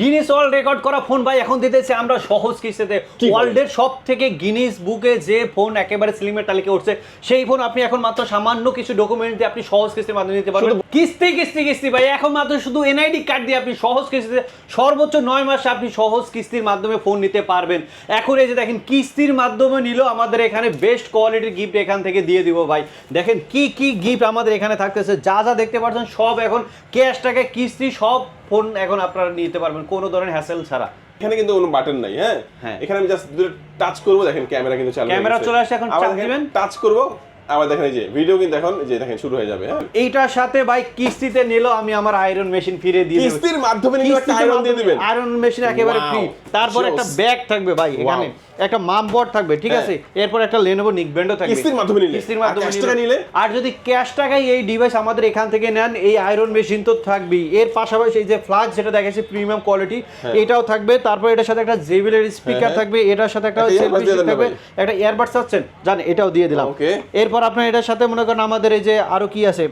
Guinness world record করা phone ভাই এখন দিতেছে আমরা সহজ কিস্তিতে? ওয়ার্ল্ডের সব থেকে গিনিস বুকে যে ফোন একেবারে স্লিমের তালিকা উঠছে সেই ফোন আপনি এখন মাত্র সামান্য কিছু ডকুমেন্ট দিয়ে আপনি সহজ কিস্তির মাধ্যমে নিতে পারবেন। কিস্তি কিস্তি কিস্তি ভাই এখন মাত্র শুধু এনআইডি কার্ড দিয়ে আপনি সহজ কিস্তিতে সর্বোচ্চ নয় মাসে আপনি সহজ কিস্তির মাধ্যমে ফোন নিতে পারবেন। এখন এই যে দেখেন কিস্তির মাধ্যমে নিলেও আমাদের এখানে বেস্ট কোয়ালিটির গিফট এখান থেকে দিয়ে দিব ভাই। দেখেন কি কি গিফট আমাদের এখানে থাকতেছে যা যা দেখতে পাচ্ছেন সব এখন ক্যাশ টাকা কিস্তি সব ফোন এখন আপনারা নিতে পারবেন কোনো ধরনের হ্যাসেল ছাড়া। এখানে কিন্তু কোনো বাটন নাই হ্যাঁ? হ্যাঁ। এখানে আমি জাস্ট টাচ করব দেখেন ক্যামেরা কিন্তু চালু ক্যামেরা চলে আসে এখন চাপ দিবেন। টাচ করব আবার দেখেন এই যে ভিডিও কিন্তু এখন যে দেখেন শুরু হয়ে যাবে হ্যাঁ? এইটার সাথে ভাই কিস্তিতে নিলো আমি আমার আয়রন মেশিন ফিরে দিয়ে কিস্তির মাধ্যমে নিলে আয়রন দিয়ে দিবেন। আয়রন মেশিন একেবারে ফ্রি তারপর একটা ব্যাগ থাকবে ভাই এখানে। একটা মাম বোর্ড থাকবে ঠিক হ্যাঁ। আছে এরপর একটা লেনোভো নিকব্যান্ডও থাকবে কিস্তির মাধ্যমে নিলে? কিস্তির মাধ্যমে নিলে? আর যদি ক্যাশ টাকায় এই ডিভাইস আমাদের এখান থেকে নেন এই আয়রন মেশিন তো থাকবেই এর পাশাপাশি এই যে ফ্লাগ যেটা দেখাচ্ছে প্রিমিয়াম কোয়ালিটি এটাও থাকবে তারপর এটার সাথে একটা জেবিলের স্পিকার হ্যাঁ, হ্যাঁ। থাকবে এটার সাথে একটা সেলফি থাকবে একটা ইয়ারবাডস আছেন জান এটাও দিয়ে দিলাম. এরপর আপনার এটার সাথে মনে করেন আমাদের এই যে আরও কি আছে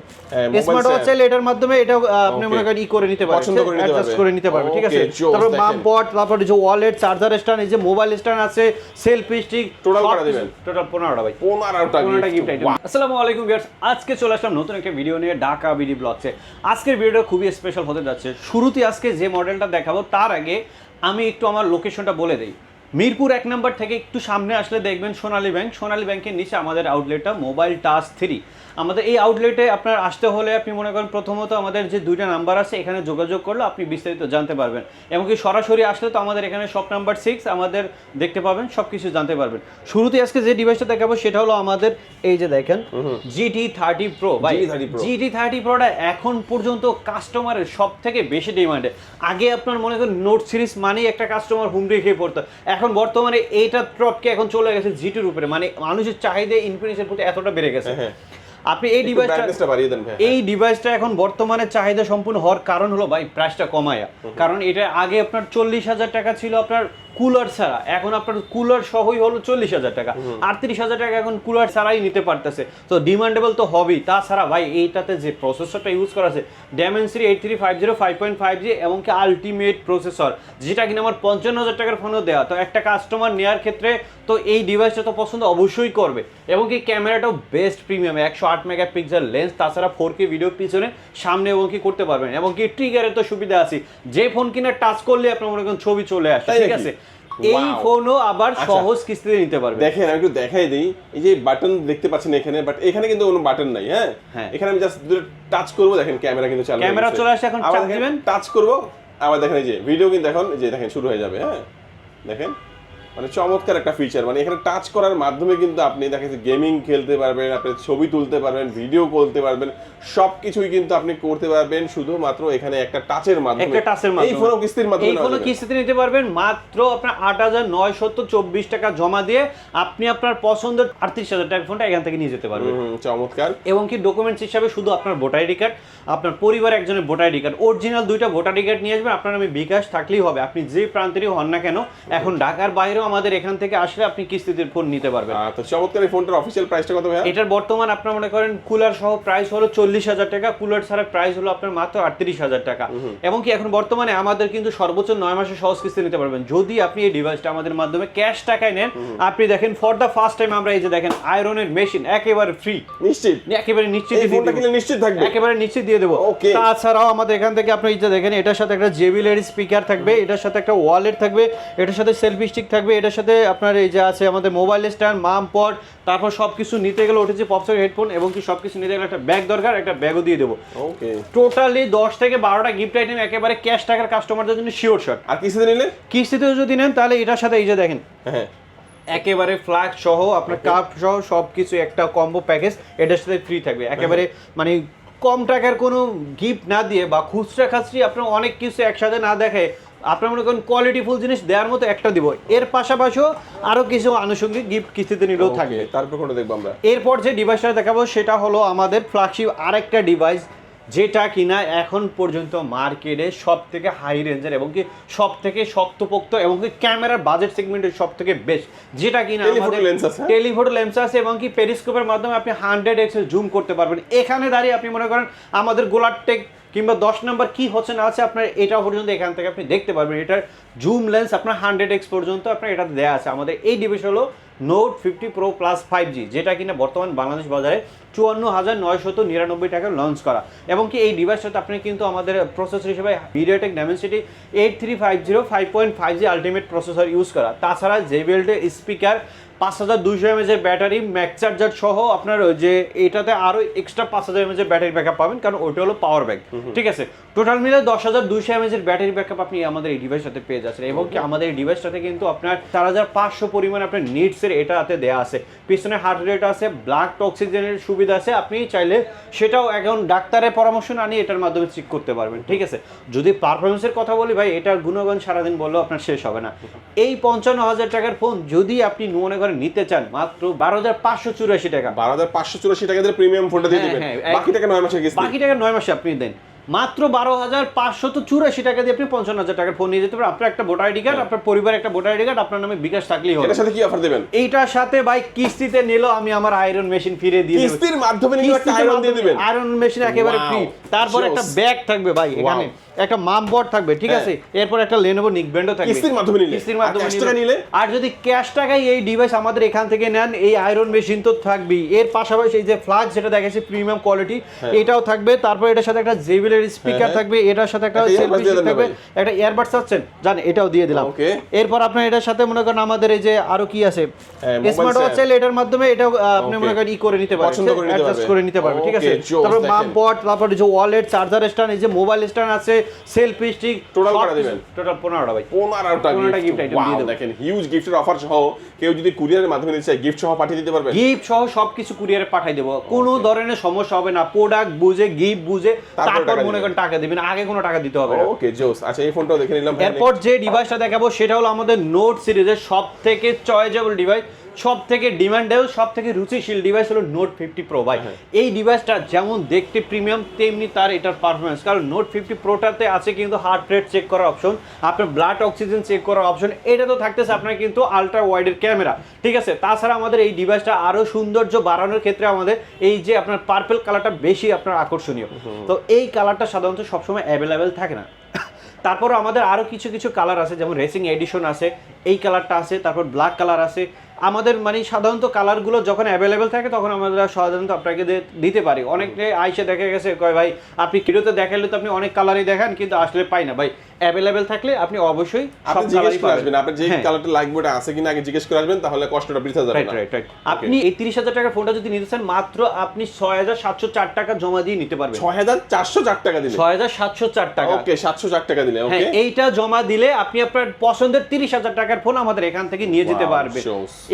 স্মার্ট ওয়াচ। চাইলে এটার মাধ্যমে এটাও আহ, আপনি মনে করেন ই করে নিতে পারবেন নিতে অ্যাডজাস্ট করে নিতে পারবে ঠিক আছে তারপর মাম দেখেন। পট তারপর যে ওয়ালেট চার্জার স্ট্যান্ড এই যে মোবাইল স্ট্যান্ড আছে সেলফি স্টিক Total করা দিবেন। টোটাল পনেরোটা ভাই। পনেরোটা পনেরোটা gift। গিফট আইটেম আসসালামু আলাইকুম ভিউয়ার্স আজকে চলে আসলাম নতুন একটা ভিডিও নিয়ে ঢাকা বিডি ব্লগসে আজকের ভিডিওটা খুবই স্পেশাল হতে যাচ্ছে। শুরুতে আজকে যে মডেলটা দেখাবো তার আগে আমি একটু আমার লোকেশনটা বলে দিই। মিরপুর এক নম্বর থেকে একটু সামনে আসলে দেখবেন সোনালী ব্যাংক। সোনালী ব্যাংকের নিচে আমাদের আউটলেটটা মোবাইল টাচ থ্রি আমাদের এই আউটলেটে আপনার আসতে হলে আপনি মনে করেন প্রথমত আমাদের যে দুইটা নাম্বার আছে এখানে যোগাযোগ করলে আপনি বিস্তারিত জানতে পারবেন। এমনকি সরাসরি আসলে তো আমাদের এখানে শপ নাম্বার সিক্স আমাদের দেখতে পাবেন সব কিছু জানতে পারবেন। শুরুতে আজকে যে ডিভাইসটা দেখাবো সেটা হলো আমাদের এই যে দেখেন জিটি থার্টি প্রো ভাই। GT30 Pro। জিটি থার্টি প্রোটা এখন পর্যন্ত কাস্টমারের সব থেকে বেশি ডিমান্ডে আগে আপনার মনে করেন নোট সিরিজ মানেই একটা কাস্টমার হুম রেখে পড়তো। এখন বর্তমানে এইটা ট্রপকে এখন চলে গেছে জিটির উপরে। মানে মানুষের চাহিদা ইনফিনিক্সের প্রতি এতটা বেড়ে গেছে। হ্যাঁ। আপনি এই ডিভাইসটা টা বাড়িয়ে দেন ভাই এই ডিভাইসটা এখন বর্তমানে চাহিদা সম্পূর্ণ হওয়ার কারণ হলো ভাই প্রাইসটা কমায়া। কারণ এটা আগে আপনার চল্লিশ হাজার টাকা ছিল আপনার কুলার ছাড়া। এখন আপনার কুলার সহই হলো চল্লিশ হাজার টাকা। আটত্রিশ হাজার টাকা এখন কুলার ছাড়াই নিতে পারতেছে। তো ডিমান্ডেবল তো হবেই। তাছাড়া ভাই এইটাতে যে প্রসেসরটা ইউজ করা আছে Dimensity eight three five zero five point five G এমনকি আলটিমেট প্রসেসর যেটা কিনা আমার পঞ্চান্ন হাজার টাকার ফোনও দেওয়া তো একটা কাস্টমার নেওয়ার ক্ষেত্রে তো এই ডিভাইসটা তো পছন্দ অবশ্যই করবে। এবং কি ক্যামেরাটাও বেস্ট প্রিমিয়াম একশো আট মেগাপিক্সেল লেন্স তাছাড়া ফোর কে ভিডিও পিছনে সামনে এবং কি করতে পারবেন। এবং কি ট্রিগারের তো সুবিধা আছে। যে ফোন কিনা টাচ করলে আপনার মনে করেন ছবি চলে আসে ঠিক আছে? এই ফোনও আবার আচ্ছা। সহজ কিস্তিতে নিতে পারবে। দেখেন আমি একটু দেখাই দিই। এই যে বাটন দেখতে পাচ্ছেন এখানে বাট এখানে কিন্তু কোনো বাটন নাই হ্যাঁ? হ্যাঁ। এখানে আমি জাস্ট দুটো টাচ করব দেখেন ক্যামেরা কিন্তু চালু ক্যামেরা চলে আসে এখন টাচ দিবেন। টাচ করব আবার দেখেন এই যে ভিডিও কিন্তু এখন এই যে দেখেন শুরু হয়ে যাবে হ্যাঁ? দেখেন। মানে চমৎকার একটা ফিচার মানে এখানে টাচ করার মাধ্যমে কিন্তু আপনি দেখা যাচ্ছে গেমিং খেলতে পারবেন আপনি ছবি তুলতে পারবেন ভিডিও করতে পারবেন সবকিছুই কিন্তু আপনি করতে পারবেন শুধুমাত্র এখানে একটা টাচের মাধ্যমে। একটা টাচের মাধ্যমে। এই ফোনও কিস্তির মাধ্যমে এই ফোনও কিস্তিতে নিতে পারবেন মাত্র আপনার আট হাজার নয়শত চব্বিশ টাকা জমা দিয়ে আপনি আপনার পছন্দের আটত্রিশ হাজার টাকা ফোনটা এখান থেকে নিয়ে যেতে পারবেন। চমৎকার। এবং কি ডকুমেন্টস হিসাবে শুধু আপনার ভোটার আইডি কার্ড আপনার পরিবার একজনের ভোটার আইডি কার্ড অরিজিনাল দুইটা ভোটার আইডি কার্ড নিয়ে আসবেন আপনার নামে বিকাশ থাকলেই হবে। আপনি যে প্রান্তেরই হন না কেন এখন ঢাকার বাইরেও আমাদের এখান থেকে আসলে আপনি কিস্তিতে ফোন নিতে পারবেন। তো চমৎকার এই ফোনটার অফিসিয়াল প্রাইসটা কত ভাইয়া? এটার বর্তমান আপনার মনে করেন কুলার সহ প্রাইস হলো চল্লিশ হাজার টাকা কুলার ছাড়া প্রাইস হলো আপনার মাত্র আটত্রিশ হাজার টাকা। এবং কি এখন বর্তমানে আমাদের কিন্তু সর্বোচ্চ নয় মাসে সহজ কিস্তি নিতে পারবেন। যদি আপনি এই ডিভাইসটা আমাদের মাধ্যমে ক্যাশ টাকায় নেন আপনি দেখেন ফর দ্য ফার্স্ট টাইম আমরা এই যে দেখেন আয়রনের মেশিন একেবারে ফ্রি নিশ্চিত। একেবারে নিশ্চিত নিশ্চিত থাকবে। একেবারে নিশ্চিত দিয়ে দেবো. তাছাড়াও আমাদের এখান থেকে আপনি এই যে দেখেন এটার সাথে একটা জেবিলের স্পিকার থাকবে এটার সাথে একটা ওয়ালেট থাকবে এটার সাথে সেলফি স্টিক থাকবে এটার সাথে আপনার এই যে আছে আমাদের মোবাইল স্ট্যান্ড মাম পড তারপর সব কিছু নিতে গেলে উঠেছে পপসের হেডফোন এবং কি সব কিছু নিতে গেলে একটা ব্যাগ দরকার একটা ব্যাগও দিয়ে দেবো। ওকে টোটালি দশ থেকে বারোটা গিফট আইটেম একেবারে ক্যাশ টাকার কাস্টমারদের জন্য শিওর শট আর কিস্তিতে নিলে? কিস্তিতেও যদি নেন তাহলে এটার সাথে এই যে দেখেন। হ্যাঁ। একেবারে ফ্ল্যাগ সহ আপনার কাপ সহ সবকিছু একটা কম্বো প্যাকেজ এটার সাথে ফ্রি থাকবে। একেবারে মানে কম টাকার কোনো গিফট না দিয়ে বা খুচরা খাচরি আপনার অনেক কিছু একসাথে না দেখে আপনার মনে করেন কোয়ালিটিফুল জিনিস দেওয়ার মতো একটা দিব। এর পাশাপাশিও আরও কিছু আনুষঙ্গিক গিফট কিস্তিতে নিলেও থাকে। তারপর কোনটা দেখব আমরা? এরপর যে ডিভাইসটা দেখাবো সেটা হলো আমাদের ফ্ল্যাগশিপ আরেকটা ডিভাইস যেটা কিনা এখন পর্যন্ত মার্কেটে সব থেকে হাই রেঞ্জের এবং কি সব থেকে শক্তপোক্ত এবং কি ক্যামেরার বাজেট সেগমেন্টের সব থেকে বেস্ট যেটা কিনা আমাদের হ্যাঁ? টেলিফোটো লেন্স আছে এবং কি পেরিস্কোপের মাধ্যমে আপনি হান্ড্রেড এক্সেল জুম করতে পারবেন এখানে দাঁড়িয়ে আপনি মনে করেন আমাদের গোলার টেক কিংবা দশ নাম্বার কি হচ্ছে না আছে আপনার এটা পর্যন্ত এখান থেকে আপনি দেখতে পারবেন। এটার জুম লেন্স আপনার হান্ড্রেড এক্স পর্যন্ত আপনার এটা দেওয়া আছে। আমাদের এই ডিভাইস হলো Note fifty Pro Plus five G যেটা কিনা বর্তমান বাংলাদেশ বাজারে চুয়ান্ন হাজার নয়শত নিরানব্বই টাকা লঞ্চ করা। এবং কি এই ডিভাইসটাতে আপনি কিন্তু আমাদের প্রসেসর হিসেবে MediaTek Dimensity eight three five zero five point five G ultimate processor use করা। তাছাড়া জেবিএলডে স্পিকার পাঁচ হাজার দুইশো এমএজের ব্যাটারি ম্যাক চার্জার সহ আপনার ওই যে এটাতে আরও এক্সট্রা পাঁচ হাজার এমএজের ব্যাটারি ব্যাকআপ পাবেন কারণ ওইটা হলো পাওয়ার ব্যাংক ঠিক আছে? টোটাল মিলে দশ হাজার দুইশো এমএজের ব্যাটারি ব্যাকআপ আপনি আমাদের এই ডিভাইসটাতে পেয়ে যাচ্ছেন। এবং কি আমাদের এই ডিভাইসটাতে কিন্তু আপনার চার হাজার পাঁচশো পরিমাণ আপনার নিটসের এটাতে দেওয়া আছে। পিছনে হার্ট রেট আছে ব্লাড অক্সিজেনের সুবিধা আছে। আপনি চাইলে সেটাও এখন ডাক্তারের পরামর্শ না নিয়ে এটার মাধ্যমে চেক করতে পারবেন ঠিক আছে? যদি পারফরমেন্সের কথা বলি ভাই এটার গুণগান সারাদিন বললেও আপনার শেষ হবে না। এই পঞ্চান্ন হাজার টাকার ফোন যদি আপনি মনে করে নিতে চান মাত্র বারো হাজার পাঁচশো চুরাশি টাকা। বারো হাজার পাঁচশো চুরাশি টাকা দিয়ে প্রিমিয়াম ফোনটা দিয়ে হ্যাঁ, দিবেন। হ্যাঁ, এক- বাকি টাকা নয় মাসে বাকি টাকা নয় মাসে আপনি দেন। মাত্র বারো হাজার পাঁচশত চুরাশি টাকা দিয়ে আপনি পঞ্চান্ন হাজার টাকার ফোন নিয়ে যেতে পারেন। আপনার একটা ভোটার আইডি কার্ড আপনার পরিবারের একটা ভোটার আইডি কার্ড আপনার নামে বিকাশ থাকলেই হবে। এটার সাথে কি অফার দেবেন? এইটার সাথে ভাই কিস্তিতে নিলো আমি আমার আয়রন মেশিন ফিরে দিয়ে কিস্তির মাধ্যমে আয়রন দিয়ে দিবেন? আয়রন মেশিন একেবারে ফ্রি তারপর একটা ব্যাগ থাকবে ভাই এখানে। একটা মাম বোর্ড থাকবে ঠিক হ্যাঁ। আছে এরপর একটা লেনোভো নিকব্যান্ডও থাকবে কিস্তির মাধ্যমে নিলে? কিস্তির আর মাধ্যমে টাকা নিলে? আর যদি ক্যাশ টাকায় এই ডিভাইস আমাদের এখান থেকে নেন এই আয়রন মেশিন তো থাকবেই এর পাশাপাশি এই যে ফ্লাক্স যেটা দেখাচ্ছি প্রিমিয়াম কোয়ালিটি এটাও থাকবে তারপর এটার সাথে একটা জেবিলের স্পিকার হ্যাঁ। থাকবে এটার সাথে একটা সেলফি থাকবে একটা ইয়ারবাড চাচ্ছেন জান এটাও দিয়ে দিলাম. এরপর আপনার এটার সাথে মনে করেন আমাদের এই যে আরও কি আছে হ্যাঁ, স্মার্ট ওয়াচ। চাইলে এটার মাধ্যমে এটাও আহ, আপনি মনে করেন ই করে নিতে পারবেন নিতে অ্যাডজাস্ট। করে নিতে পারবেন ঠিক আছে তারপর দেখেন। পট তারপর যে ওয়ালেট চার্জার স্ট্যান্ড এই যে মোবাইল স্ট্যান্ড আছে সেলফি স্টিক কটা দিবেন? টোটাল পনেরোটা ভাই। পনেরোটা পনেরোটা গিফট item দিয়ে। দেখেন হিউজ গিফটের অফার সহ কেউ যদি কুরিয়ারের মাধ্যমে নিতে চায় গিফট সহ পাঠিয়ে দিতে পারবে? গিফট সহ সবকিছু কুরিয়ারে পাঠাই দেবো। কোনো ধরনের সমস্যা হবে না। প্রোডাক্ট বুঝে গিফট বুঝে তারপর তারপর মনে করেন টাকা দিবেন। আগে কোনো টাকা দিতে হবে ওকে জোস আচ্ছা এই ফোনটাও দেখে নিলাম। এরপর যে ডিভাইসটা দেখাবো সেটা হলো আমাদের নোট সিরিজের সব থেকে চয়েজেবল ডিভাইস সব থেকে ডিমান্ডেবল সব থেকে রুচিশীল ডিভাইস হলো নোট ফিফটি প্রো ভাই এই ডিভাইসটা যেমন দেখতে প্রিমিয়াম তেমনি তার এটার পারফরমেন্স কারণ নোট ফিফটি প্রোটাতে আছে কিন্তু হার্ট রেট চেক করার অপশন আপনার ব্লাড অক্সিজেন চেক করার অপশন এটা তো থাকতেছে আপনার কিন্তু আলট্রা ওয়াইডের ক্যামেরা ঠিক আছে? তাছাড়া আমাদের এই ডিভাইসটা আরও সৌন্দর্য বাড়ানোর ক্ষেত্রে আমাদের এই যে আপনার পার্পল কালারটা বেশি আপনার আকর্ষণীয়। তো এই কালারটা সাধারণত সবসময় অ্যাভেলেবেল থাকে না। তারপর আমাদের আরও কিছু কিছু কালার আছে যেমন রেসিং এডিশন আছে এই কালারটা আছে তারপর ব্ল্যাক কালার আছে। আমাদের মানে সাধারণত কালারগুলো যখন অ্যাভেলেবেল থাকে, তখন আমরা সাধারণত আপনাকে দিতে পারি। অনেকে আইসে দেখা গেছে, কয় ভাই, আপনি কিরোতে দেখালে তো আপনি অনেক কালারই দেখান, কিন্তু আসলে পাই না। ভাই অ্যাভেলেবেল থাকলে আপনি অবশ্যই আপনি জিজ্ঞেস করে আসবেন আপনার যে হ্যাঁ। কালারটা লাগবে ওটা আছে কিনা আগে জিজ্ঞেস করে আসবেন তাহলে কষ্টটা বৃথা যাবে না। রাইট রাইট আপনি এই তিরিশ হাজার টাকার ফোনটা যদি নিতে চান মাত্র আপনি ছয় হাজার সাতশো চার টাকা জমা দিয়ে নিতে পারবেন। ছয় হাজার চারশো চার টাকা দিলে। ছয় হাজার সাতশো চার টাকা। ওকে সাতশো চার টাকা দিলে হ্যাঁ ওকে এইটা জমা দিলে আপনি আপনার পছন্দের তিরিশ হাজার টাকার ফোন আমাদের এখান থেকে নিয়ে যেতে পারবেন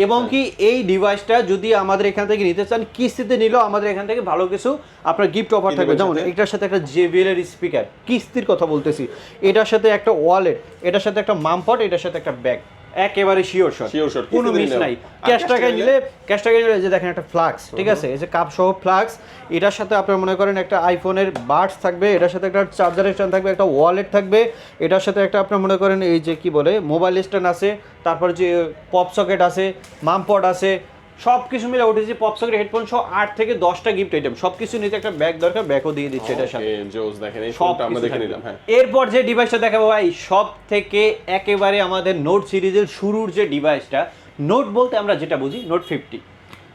এবং কি এই ডিভাইসটা যদি আমাদের এখান থেকে নিতে চান কিস্তিতে নিলেও আমাদের এখান থেকে ভালো কিছু আপনার গিফট অফার থাকবে। যেমন এটার সাথে একটা জেবিএল এর স্পিকার কিস্তির কথা বলতেছি। এটার সাথে একটা ওয়ালেট এটার সাথে একটা মামপট এটার সাথে একটা ব্যাগ একেবারে শিওর শট Sure shot, কোনো মিস নাই। ক্যাশ টাকায় টাকা নিলে ক্যাশ টাকায় নিলে যে দেখেন একটা ফ্লাক্স ঠিক আছে? এই যে কাপ সহ ফ্লাক্স এটার সাথে আপনার মনে করেন একটা আইফোনের বাডস থাকবে এটার সাথে একটা চার্জার স্ট্যান্ড থাকবে একটা ওয়ালেট থাকবে এটার সাথে একটা আপনার মনে করেন এই যে কি বলে মোবাইল স্ট্যান্ড আছে তারপর যে পপ সকেট আছে মামপড আছে সব কিছু মিলে ওটিজি পপ সকেট হেডফোন সহ আট থেকে দশটা গিফট আইটেম সব কিছু নিতে একটা ব্যাগ দরকার ব্যাগও দিয়ে দিচ্ছে এটার সাথে। জোস দেখেন এই সব আমরা দেখে নিলাম হ্যাঁ। এরপর যে ডিভাইসটা দেখাবো ভাই সব থেকে একেবারে আমাদের নোট সিরিজের শুরুর যে ডিভাইসটা নোট বলতে আমরা যেটা বুঝি নোট ফিফটি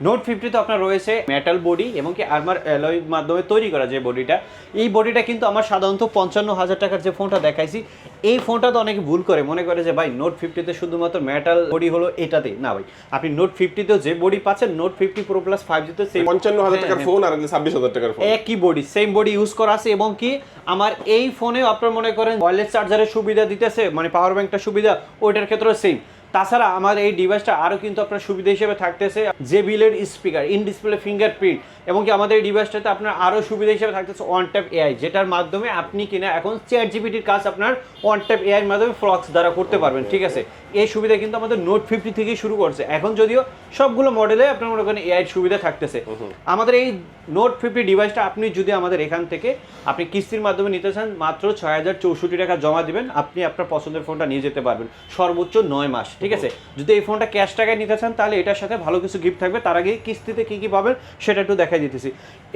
নোট ফিফটি তো আপনার রয়েছে মেটাল বডি এবং কি আর্মার অ্যালয় মাধ্যমে তৈরি করা যে বডিটা এই বডিটা কিন্তু আমার সাধারণত পঞ্চান্ন হাজার টাকার যে ফোনটা দেখাইছি এই ফোনটা তো অনেকে ভুল করে। মনে করে যে ভাই নোট ফিফটিতে শুধুমাত্র মেটাল বডি হলো এটাতে। না ভাই আপনি নোট ফিফটিতেও যে বডি পাচ্ছেন Note fifty Pro Plus five জিতে সেই পঞ্চান্ন হাজার হ্যাঁ, টাকার হ্যাঁ। ফোন আর ছাব্বিশ হাজার টাকার ফোন একই বডি সেম বডি ইউজ করা আছে এবং কি আমার এই ফোনেও আপনার মনে করেন ওয়ারলেস চার্জারের সুবিধা দিতেছে মানে পাওয়ার ব্যাংকটা সুবিধা ওইটার ক্ষেত্রে সেম তাছাড়া আমার এই ডিভাইসটা আরও কিন্তু আপনার সুবিধা হিসেবে থাকতেছে জে বিলের স্পিকার ইন ডিসপ্লে ফিঙ্গারপ্রিন্ট এবং কি আমাদের এই ডিভাইসটাতে আপনার আরও সুবিধা হিসেবে থাকতেছে ওয়ান ট্যাপ এআই যেটার মাধ্যমে আপনি কিনা এখন চেয়ার জিপিটির কাজ আপনার ওয়ান ট্যাপ এআইয়ের মাধ্যমে ফ্লক্স দ্বারা করতে পারবেন ঠিক আছে? এই সুবিধা কিন্তু আমাদের নোট ফিফটি থেকেই শুরু করছে। এখন যদিও সবগুলো মডেলে আপনার মনে করেন এআই সুবিধা থাকতেছে। আমাদের এই নোট ফিফটি ডিভাইসটা আপনি যদি আমাদের এখান থেকে আপনি কিস্তির মাধ্যমে নিতে চান মাত্র ছয় হাজার চৌষট্টি টাকা জমা দিবেন আপনি আপনার পছন্দের ফোনটা নিয়ে যেতে পারবেন। সর্বোচ্চ নয় মাস ঠিক আছে? যদি এই ফোনটা ক্যাশ টাকায় নিতে চান তাহলে এটার সাথে ভালো কিছু গিফট থাকবে। তার আগে কিস্তিতে কী কী পাবেন সেটা একটু দেখাই দিতেছি।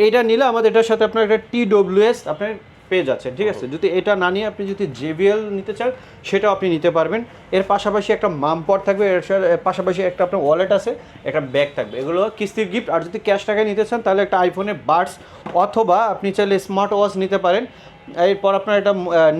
এইটা নিলে আমাদের এটার সাথে আপনার একটা টি ডব্লিউ এস আপনার পেয়ে যাচ্ছেন ঠিক আছে? যদি এটা না নিয়ে আপনি যদি জেবিএল নিতে চান সেটাও আপনি নিতে পারবেন। এর পাশাপাশি একটা মাম পট থাকবে এর পাশাপাশি একটা আপনার ওয়ালেট আছে একটা ব্যাগ থাকবে। এগুলো কিস্তির গিফট আর যদি ক্যাশ টাকায় নিতে চান তাহলে একটা আইফোনের বাডস অথবা আপনি চাইলে স্মার্ট ওয়াচ নিতে পারেন। এরপর আপনার একটা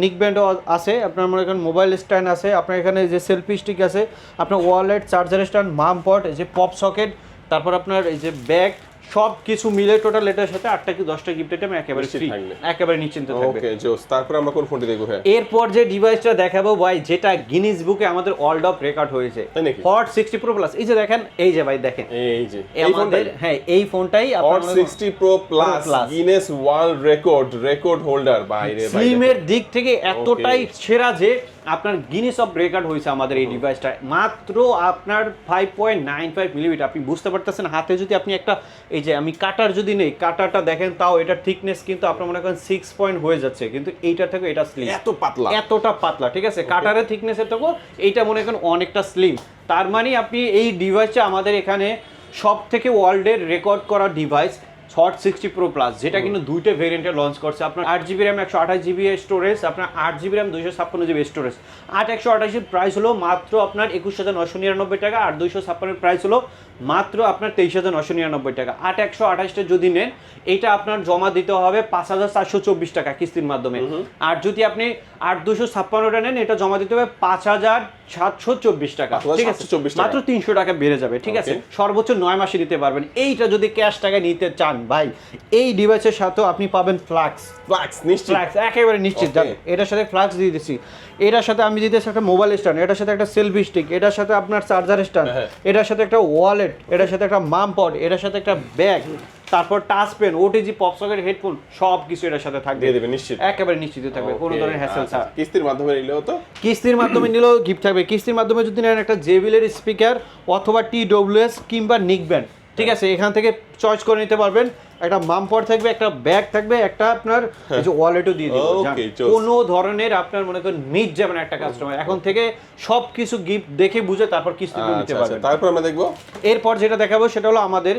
নিক ব্যান্ডও আছে আপনার মনে করেন মোবাইল স্ট্যান্ড আছে আপনার এখানে যে সেলফি স্টিক আছে আপনার ওয়ালেট চার্জার স্ট্যান্ড মাম পট এই যে পপ সকেট তারপর আপনার এই যে ব্যাগ সব কিছু মিলে টোটাল এটার সাথে আটটা কি দশটা গিফট আইটেম একেবারে ফ্রি একেবারে নিশ্চিন্ত থাকবে। ওকে জোস তারপর আমরা কোন ফোনটি দেখব? হ্যাঁ। এরপর যে ডিভাইসটা দেখাবো ভাই যেটা গিনিস বুকে আমাদের ওয়ার্ল্ড অফ রেকর্ড হয়েছে। হট সিক্সটি প্রো প্লাস এই যে দেখেন এই যে ভাই দেখেন। এই যে আমাদের হ্যাঁ এই ফোনটাই Hot sixty Pro Plus. Guinness world record record holder বাইরে বাইরে। স্লিমের দিক থেকে এতটাই সেরা যে আপনার গিনিস অফ রেকর্ড হয়েছে আমাদের এই ডিভাইসটা মাত্র আপনার five point nine five millimetre আপনি বুঝতে পারতেছেন হাতে যদি আপনি একটা এই যে আমি কাটার যদি নেই কাটারটা দেখেন তাও এটার থিকনেস কিন্তু আপনার মনে করেন সিক্স পয়েন্ট হয়ে যাচ্ছে। কিন্তু এইটা থেকে এটা স্লিম এত পাতলা। এতটা পাতলা ঠিক আছে? কাটারের থিকনেসের থেকেও এইটা মনে করেন অনেকটা স্লিম তার মানে আপনি এই ডিভাইসটা আমাদের এখানে সব থেকে ওয়ার্ল্ডের রেকর্ড করা device Hot sixty Pro Plus যেটা কিন্তু দুইটা ভেরিয়েন্টে লঞ্চ করছে। আপনার আট জিবি র্যাম একশো আঠাশ জিবি স্টোরেজ আপনার আট জিবি র্যাম দুইশো ছাপ্পান্ন জিবি স্টোরেজ আট একশো আঠাশের প্রাইস হলো মাত্র আপনার একুশ হাজার নশো নিরানব্বই টাকা আর দুইশো ছাপ্পান্নের প্রাইস হলো মাত্র আপনার তেইশ হাজার নশো নিরানব্বই টাকা। আট একশো আঠাশটা যদি নেন এটা আপনার জমা দিতে হবে পাঁচ হাজার চারশো চব্বিশ টাকা কিস্তির মাধ্যমে। আর যদি আপনি আট দুশো ছাপ্পান্নটা নেন এটা জমা দিতে হবে পাঁচ হাজার সাতশো চব্বিশ টাকা। ঠিক আছে? 5,724 টাকা। মাত্র তিনশো টাকা বেড়ে যাবে ঠিক আছে? সর্বোচ্চ নয় মাসে দিতে পারবেন। এইটা যদি ক্যাশ টাকা নিতে চান ভাই এই ডিভাইসের সাথেও আপনি পাবেন ফ্লাক্স ফ্লাক্স নিশ্চিত। ফ্লাক্স একেবারে নিশ্চিত. এটার সাথে ফ্লাক্স দিয়ে দিচ্ছি এটার সাথে আমি দিতেছি একটা মোবাইল স্ট্যান্ড এটার সাথে একটা সেলফি স্টিক এটার সাথে আপনার চার্জার স্ট্যান্ড। এটার সাথে একটা ওয়ালেট এটার সাথে একটা মাম পড এটার সাথে একটা ব্যাগ তারপর touch pen OTG pop socket headphone সব কিছু এটার সাথে থাকবে। দিয়ে দেবে নিশ্চিত। একেবারে নিশ্চিত থাকবে কোনো ধরনের হ্যাসেল আচ্ছা, ছাড়া। কিস্তির মাধ্যমে নিলেও তো? কিস্তির মাধ্যমে নিলেও গিফট থাকবে। কিস্তির মাধ্যমে যদি নেন একটা জেবিলের স্পিকার অথবা টি ডব্লিউএস কিংবা নিক ব্যান্ড ঠিক আছে এখান থেকে চয়েস করে নিতে পারবেন। একটা মামপট থাকবে একটা ব্যাগ থাকবে একটা আপনার যে ওয়ালেটও দিয়ে দিব। কোনো ধরনের আপনার মনে করেন মিট যাবেন একটা কাস্টমার এখন থেকে সব কিছু গিফট দেখে বুঝে তারপর কিস্তি নিতে আচ্ছা আচ্ছা পারবেন। তারপর আমরা দেখব? এরপর যেটা দেখাবো সেটা হলো আমাদের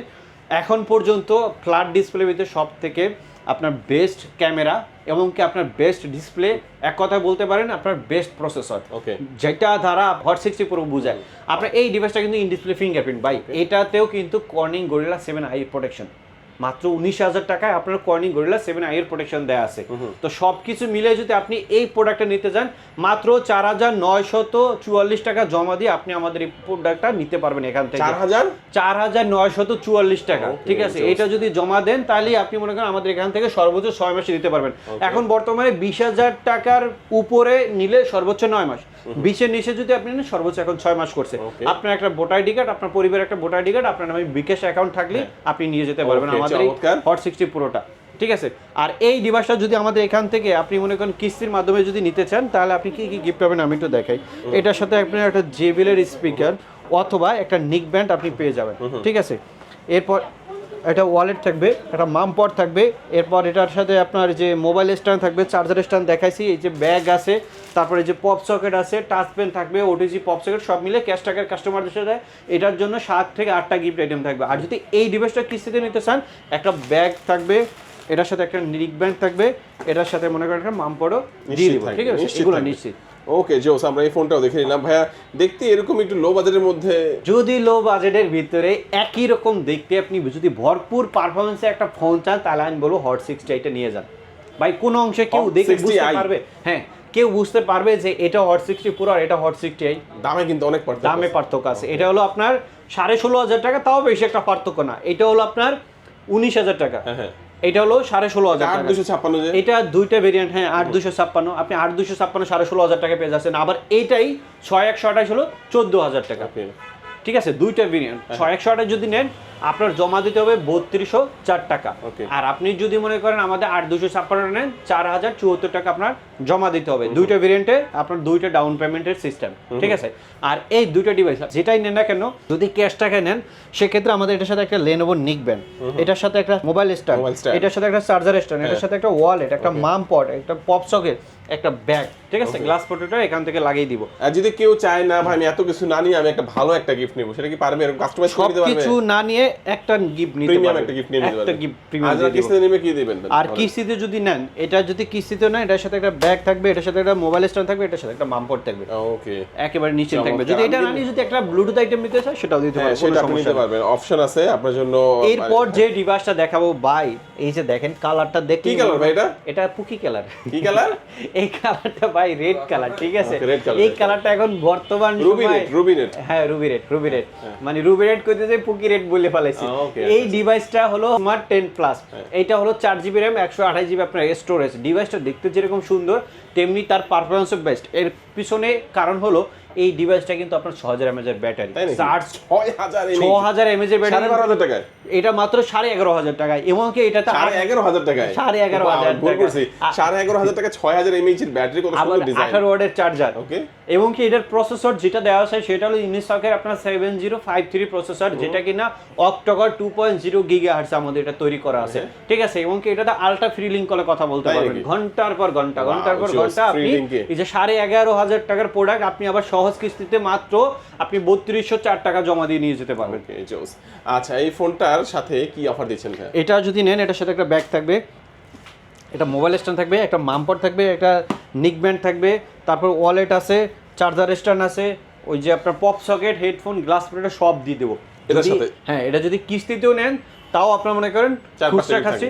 এখন পর্যন্ত ফ্ল্যাট ডিসপ্লে ভিতরে সব থেকে আপনার বেস্ট ক্যামেরা এবং কি আপনার বেস্ট ডিসপ্লে এক কথা বলতে পারেন আপনার বেস্ট প্রসেসর ওকে যেটা দ্বারা হট সিক্সটি পুরো বুঝায়। আপনার এই ডিভাইসটা কিন্তু ইন ডিসপ্লে ফিঙ্গারপ্রিন্ট বাই এটাতেও কিন্তু Corning Gorilla seven i protection মাত্র উনিশ হাজার টাকায় আপনার কর্নিং গরিলা সেভেন আইয়ের প্রোটেকশন দেওয়া আছে। তো সব কিছু মিলে যদি আপনি এই প্রোডাক্টটা নিতে চান মাত্র চার হাজার নয়শত চুয়াল্লিশ টাকা জমা দিয়ে আপনি আমাদের এই প্রোডাক্টটা নিতে পারবেন এখান থেকে। চার হাজার? চার হাজার নয়শত চুয়াল্লিশ টাকা ঠিক আছে? এটা যদি জমা দেন তাহলে আপনি মনে করেন আমাদের এখান থেকে সর্বোচ্চ ছয় মাসে দিতে পারবেন। এখন বর্তমানে বিশ হাজার টাকার উপরে নিলে সর্বোচ্চ নয় মাস। বিশের নিচে যদি আপনি নেন সর্বোচ্চ এখন ছয় মাস করছে। আপনার একটা ভোটার আইডি কার্ড আপনার পরিবারের একটা ভোটার আইডি কার্ড আপনার নামে বিকাশ অ্যাকাউন্ট থাকলে আপনি নিয়ে যেতে পারবেন Okay, আমাদের হট সিক্সটি পুরোটা ঠিক আছে? আর এই ডিভাইসটা যদি আমাদের এখান থেকে আপনি মনে করেন কিস্তির মাধ্যমে যদি নিতে চান তাহলে আপনি কি কি গিফট পাবেন আমি একটু দেখাই। এটার সাথে আপনি একটা জেবিলের স্পিকার অথবা একটা নিক ব্যান্ড আপনি পেয়ে যাবেন। ঠিক আছে? এরপর একটা ওয়ালেট থাকবে একটা মাম পট থাকবে এরপর এটার সাথে আপনার যে মোবাইল স্ট্যান্ড থাকবে চার্জার স্ট্যান্ড দেখাইছি এই যে ব্যাগ আছে তারপরে যে পপ সকেট আছে টাচ পেন থাকবে ওটিজি পপ সকেট সব মিলে ক্যাশ টাকার কাস্টমারদের সাথে এটার জন্য সাত থেকে আটটা গিফট আইটেম থাকবে। আর যদি এই ডিভাইসটা কিস্তিতে নিতে চান একটা ব্যাগ থাকবে এটার সাথে একটা নিক ব্যান্ড থাকবে এটার সাথে মনে করেন একটা মামপড়ও দিয়ে দিব ঠিক আছে? এগুলো নিশ্চিত। ওকে জোস আমরা এই ফোনটাও দেখে নিলাম। ভাইয়া দেখতে এরকম একটু লো বাজেটের মধ্যে যদি লো বাজেটের ভিতরে একই রকম দেখতে আপনি যদি ভরপুর পারফরমেন্সে একটা ফোন চান তাহলে আমি বলব হট সিক্সটি এটা নিয়ে যান। ভাই কোন অংশে কেউ দেখে বুঝতে পারবে? হ্যাঁ কেউ বুঝতে পারবে যে এটা হট সিক্সটি পুরো আর এটা হট সিক্সটি আই দামে কিন্তু অনেক পার্থক্য দামে পার্থক্য আছে। এটা হলো আপনার সাড়ে ষোলো হাজার টাকা তাও বেশি একটা পার্থক্য না। এটা হলো আপনার উনিশ হাজার টাকা। হ্যাঁ হ্যাঁ। এটা হলো সাড়ে ষোলো হাজার আট দুশো ছাপ্পান্ন এটা দুইটা ভেরিয়েন্ট হ্যাঁ আট দুশো ছাপ্পান্ন। আপনি আট দুশো ছাপ্পান্ন সাড়ে ষোলো হাজার টাকা পেয়ে যাচ্ছেন। আবার এইটাই ছয় একশো আঠাশ হলো চোদ্দ হাজার টাকা. ঠিক আছে? দুইটা ভেরিয়েন্ট ছয় একশো আঠাশ যদি নেন আপনার জমা দিতে হবে বত্রিশশো চার টাকা। আর আপনি যদি মনে করেন আমাদের আট দুশো ছাপ্পান্ন নেন চার হাজার চুয়াত্তর টাকা আপনার জমা দিতে হবে। দুইটা ভেরিয়েন্টে আপনার দুইটা ডাউন পেমেন্টের সিস্টেম ঠিক আছে? আর এই দুইটা ডিভাইস যেটাই নেন না কেন যদি ক্যাশ টাকা নেন সেক্ষেত্রে আমাদের এটার সাথে একটা লেনোভো নিক ব্যান্ড এটার সাথে একটা মোবাইল স্ট্যান্ড এটার সাথে একটা চার্জার স্ট্যান্ড এটার সাথে একটা ওয়ালেট একটা মাম পট একটা পপ সকেট একটা ব্যাগ ঠিক আছে? গ্লাস প্রোটেক্টর এখান থেকে লাগিয়ে দিব। আর যদি কেউ চায় না ভাই আমি এত কিছু না নিয়ে আমি একটা ভালো একটা গিফট নেব সেটা কি পারবে এরকম কাস্টমাইজ করে দিতে পারবে? কিছু না নিয়ে একটা গিফট নিতে প্রিমিয়াম পারবেন একটা গিফট নিয়ে নিতে একটা গিফট প্রিমিয়াম আর কিস্তিতে নেবে কি দিবেন? আর কিস্তিতে যদি নেন এটা যদি কিস্তিতে নেন এটার সাথে একটা ব্যাগ থাকবে এটার সাথে একটা মোবাইল স্ট্যান্ড থাকবে এটার সাথে একটা মামপট থাকবে। ওকে। একেবারে নিচে থাকবে। যদি এটা না নিয়ে যদি একটা ব্লুটুথ আইটেম নিতে সেটাও দিতে হ্যাঁ পারবে কোনো সেটা আপনি নিতে পারবেন। অপশন আছে আপনার জন্য এরপর যে ডিভাইসটা দেখাবো ভাই এই যে দেখেন কালারটা দেখলে কি কালার ভাই এটা? এটা পুকি কালার কি কালার এই কালারটা ভাই রেড কালার ঠিক আছে? এই কালারটা এখন বর্তমান রুবি রেড রুবি রেড হ্যাঁ রুবি রেড রুবি রেড মানে রুবি রেড কইতে যে পুকি রেড বলে okay, এই আচ্ছা, ডিভাইসটা হলো স্মার্ট টেন প্লাস এইটা হলো চার জিবি র্যাম একশো আঠাশ জিবি আপনার স্টোরেজ ডিভাইসটা দেখতে যেরকম সুন্দর তেমনি তার পারফরমেন্সও বেস্ট এর পিছনে কারণ হলো এই ডিভাইসটা কিন্তু আপনার ছ হাজার এমএজের ব্যাটারি তাই নাকি? চার্জ ছয় হাজার ছ হাজার এমএজের সাড়ে ব্যাটারি বারো হাজার টাকায়? এটা মাত্র সাড়ে এগারো হাজার টাকায়। এবং কি এটাতে সাড়ে এগারো হাজার টাকায়? সাড়ে এগারো হাজার সাড়ে এগারো হাজার টাকা ছয় হাজার এমএইচ এর ব্যাটারি কত সুন্দর ডিজাইন আঠারো ওয়ার্ডের চার্জার ওকে এবং কি এটার প্রসেসর যেটা দেওয়া আছে সেটা হলো ইউনিসকের আপনার seven zero five three processor যেটা কিনা octa-core two point zero gigahertz আমাদের এটা তৈরি করা আছে। ঠিক আছে? এবং কি এটাতে আলট্রা ফ্রি লিঙ্ক করে কথা বলতে পারবেন। ঘণ্টার পর ঘণ্টা ঘণ্টার পর ঘণ্টা আপনি। এই যে সাড়ে এগারো হাজার টাকার প্রোডাক্ট আপনি আবার সহজ কিস্তিতে মাত্র আপনি বত্রিশশো চার টাকা জমা দিয়ে নিয়ে যেতে পারবেন। আচ্ছা এই ফোনটার সাথে কি অফার দিচ্ছেন এটা যদি নেন এটার সাথে একটা ব্যাগ থাকবে এটা মোবাইল স্ট্যান্ড থাকবে একটা মামপট থাকবে একটা নিক ব্যান্ড থাকবে তারপর ওয়ালেট আছে চার্জার স্ট্যান্ড আছে ওই যে আপনার pop socket headphone glass plate সব দিয়ে দেবো। হ্যাঁ এটা যদি কিস্তিতেও নেন তাও আপনার মনে করেন খুচরা খাচ্ছি।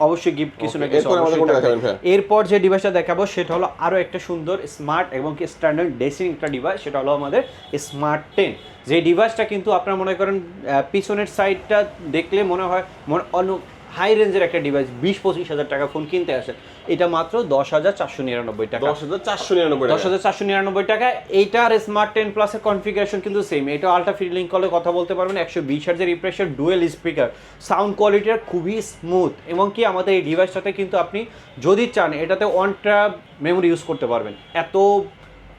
অবশ্যই গিফট কিছু না কিছু এরপর ভাইয়া? এরপর যে ডিভাইসটা দেখাবো সেটা হলো আরও একটা সুন্দর স্মার্ট এবং কি স্ট্যান্ডার্ড ডেসিং একটা ডিভাইস সেটা হলো আমাদের স্মার্ট টেন যে ডিভাইসটা কিন্তু আপনারা মনে করেন পিছনের সাইডটা দেখলে মনে হয় মনে অন্য হাই রেঞ্জের একটা ডিভাইস বিশ পঁচিশ হাজার টাকা ফোন কিনতে আসে। এটা মাত্র দশ হাজার চারশো নিরানব্বই টাকা। দশ হাজার চারশো নিরানব্বই দশ হাজার চারশো নিরানব্বই টাকা। এইটার স্মার্ট টেন প্লাসের কনফিগারেশন কিন্তু সেম এটা আলট্রা ফিলিং কলে কথা বলতে পারবেন। একশো বিশ হাজার রিপ্রেশার ডুয়েল স্পিকার সাউন্ড কোয়ালিটিটা খুবই স্মুথ এবং কি আমাদের এই ডিভাইসটাতে কিন্তু আপনি যদি চান এটাতে ওয়ান ট্রাপ মেমোরি ইউজ করতে পারবেন। এত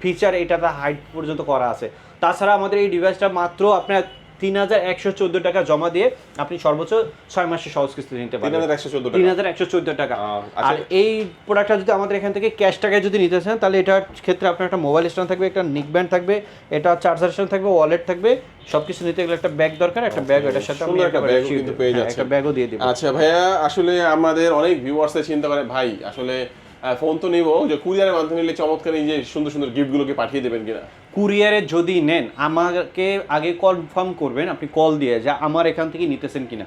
ফিচার এটাতে হাইট পর্যন্ত করা আছে। তাছাড়া আমাদের এই ডিভাইসটা মাত্র আপনার তিন হাজার একশো চোদ্দ টাকা জমা দিয়ে আপনি সর্বোচ্চ ছয় মাসে সহজ কিস্তি নিতে তিন হাজার একশো চোদ্দ তিন টাকা হাজার একশো চোদ্দ টাকা। আচ্ছা। আর এই প্রোডাক্টটা যদি আমাদের এখান থেকে ক্যাশ টাকায় যদি নিতে চান তাহলে এটার ক্ষেত্রে আপনার একটা মোবাইল স্ট্যান্ড থাকবে একটা নিক ব্যান্ড থাকবে এটা চার্জার স্ট্যান্ড থাকবে ওয়ালেট থাকবে সবকিছু নিতে গেলে একটা ব্যাগ দরকার একটা ব্যাগ এটার সাথে আমি একটা shield কিন্তু পেয়ে হ্যাঁ, যাচ্ছে একটা ব্যাগও দিয়ে দিব আচ্ছা ভাইয়া আসলে আমাদের অনেক ভিউয়ার্সে চিন্তা করে ভাই আসলে ফোন তো নেব। যে কুরিয়ারের মাধ্যমে নিলে চমৎকার এই যে সুন্দর সুন্দর গিফটগুলোকে পাঠিয়ে দেবেন কিনা। কুরিয়ারে যদি নেন, আমাকে আগে কনফার্ম করবেন, আপনি কল দিয়ে যে আমার এখান থেকে নিতেছেন কিনা।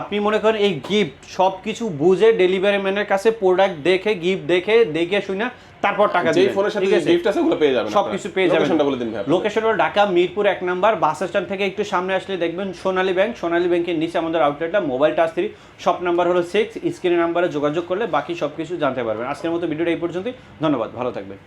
আপনি মনে করেন এই গিফট সব কিছু বুঝে ডেলিভারি ম্যানের কাছে প্রোডাক্ট দেখে গিফট দেখে দেখে শুনে তারপর টাকা যেই ফোনের সাথে যে গিফট আছে ওগুলো পেয়ে যাবেন সবকিছু পেয়ে যাবেন। লোকেশনটা বলে দিন ভাই লোকেশন হলো ঢাকা মিরপুর এক নাম্বার বাস স্ট্যান্ড থেকে একটু সামনে আসলে দেখবেন সোনালী ব্যাংক সোনালী ব্যাংকের নিচে আমাদের আউটলেটটা mobile touch three shop number হলো সিক্স স্ক্রিন নাম্বারে যোগাযোগ করলে বাকি সবকিছু জানতে পারবেন। আজকের মতো ভিডিওটা এই পর্যন্তই। ধন্যবাদ ভালো থাকবেন।